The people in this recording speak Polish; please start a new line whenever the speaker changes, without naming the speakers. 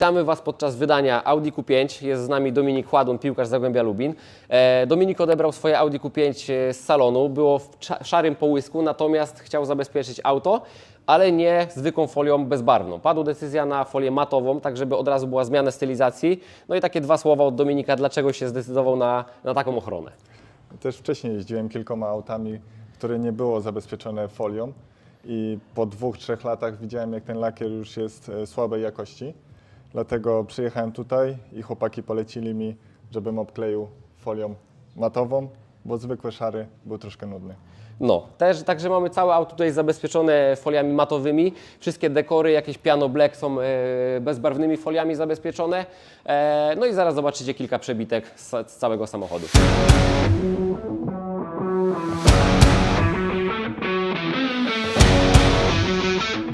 Witamy Was podczas wydania Audi Q5. Jest z nami Dominik Chładun, piłkarz Zagłębia Lubin. E, Dominik odebrał swoje Audi Q5 z salonu. Było w szarym połysku, natomiast chciał zabezpieczyć auto, ale nie zwykłą folią bezbarwną. Padła decyzja na folię matową, tak żeby od razu była zmiana stylizacji. No i takie dwa słowa od Dominika, dlaczego się zdecydował na, na taką ochronę.
Też wcześniej jeździłem kilkoma autami, które nie było zabezpieczone folią i po dwóch, trzech latach widziałem, jak ten lakier już jest e, słabej jakości. Dlatego przyjechałem tutaj i chłopaki polecili mi, żebym obkleił folią matową, bo zwykły szary był troszkę nudny.
No, też, także mamy całe auto tutaj zabezpieczone foliami matowymi. Wszystkie dekory, jakieś piano black są e, bezbarwnymi foliami zabezpieczone. E, no i zaraz zobaczycie kilka przebitek z, z całego samochodu.